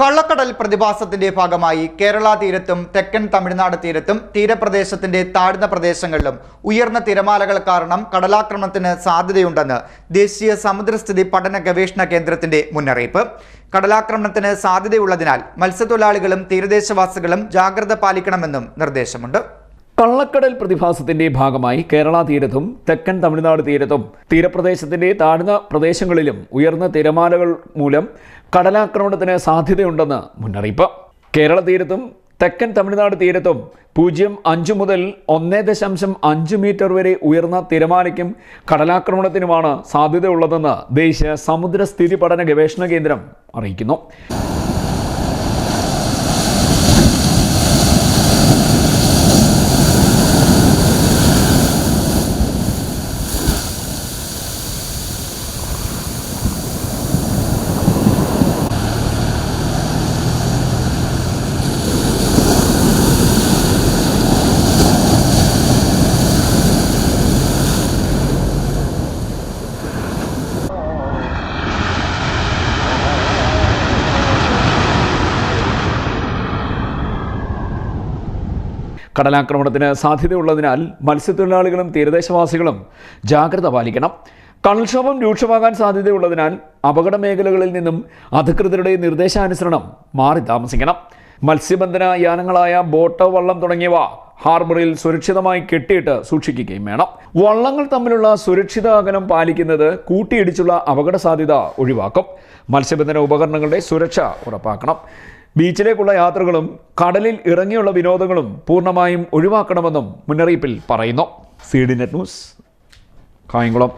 കള്ളക്കടൽ പ്രതിഭാസത്തിന്റെ ഭാഗമായി കേരള തീരത്തും തെക്കൻ തമിഴ്നാട് തീരത്തും തീരപ്രദേശത്തിന്റെ താഴ്ന്ന പ്രദേശങ്ങളിലും ഉയർന്ന തിരമാലകൾ കാരണം കടലാക്രമണത്തിന് സാധ്യതയുണ്ടെന്ന് ദേശീയ സമുദ്രസ്ഥിതി പഠന ഗവേഷണ കേന്ദ്രത്തിന്റെ മുന്നറിയിപ്പ്. കടലാക്രമണത്തിന് സാധ്യതയുള്ളതിനാൽ മത്സ്യത്തൊഴിലാളികളും തീരദേശവാസികളും ജാഗ്രത പാലിക്കണമെന്നും നിർദ്ദേശമുണ്ട്. കള്ളക്കടൽ പ്രതിഭാസത്തിന്റെ ഭാഗമായി കേരള തീരത്തും തെക്കൻ തമിഴ്നാട് തീരത്തും തീരപ്രദേശത്തിന്റെ താഴ്ന്ന പ്രദേശങ്ങളിലും ഉയർന്ന തിരമാലകൾ മൂലം കടലാക്രമണത്തിന് സാധ്യതയുണ്ടെന്ന് മുന്നറിയിപ്പ്. കേരള തീരത്തും തെക്കൻ തമിഴ്നാട് തീരത്തും പൂജ്യം അഞ്ച് മുതൽ ഒന്ന് ദശാംശം അഞ്ച് മീറ്റർ വരെ ഉയർന്ന തിരമാലയ്ക്കും കടലാക്രമണത്തിനുമാണ് സാധ്യതയുള്ളതെന്ന് ദേശീയ സമുദ്ര സ്ഥിതി പഠന ഗവേഷണ കേന്ദ്രം അറിയിക്കുന്നു. കടലാക്രമണത്തിന് സാധ്യതയുള്ളതിനാൽ മത്സ്യത്തൊഴിലാളികളും തീരദേശവാസികളും ജാഗ്രത പാലിക്കണം. കടൽക്ഷോഭം രൂക്ഷമാകാൻ സാധ്യതയുള്ളതിനാൽ അപകട മേഖലകളിൽ നിന്നും അധികൃതരുടെ നിർദ്ദേശാനുസരണം മാറി താമസിക്കണം. മത്സ്യബന്ധന യാനങ്ങളായ ബോട്ട് വള്ളം തുടങ്ങിയവ ഹാർബറിൽ സുരക്ഷിതമായി കെട്ടിയിട്ട് സൂക്ഷിക്കുകയും വേണം. വള്ളങ്ങൾ തമ്മിലുള്ള സുരക്ഷിത അകലം പാലിക്കുന്നത് കൂട്ടിയിടിച്ചുള്ള അപകട സാധ്യത ഒഴിവാക്കും. മത്സ്യബന്ധന ഉപകരണങ്ങളുടെ സുരക്ഷ ഉറപ്പാക്കണം. ബീച്ചിലേക്കുള്ള യാത്രകളും കടലിൽ ഇറങ്ങിയുള്ള വിനോദങ്ങളും പൂർണമായും ഒഴിവാക്കണമെന്നും മുന്നറിയിപ്പിൽ പറയുന്നു. C D net news Kayamkulam.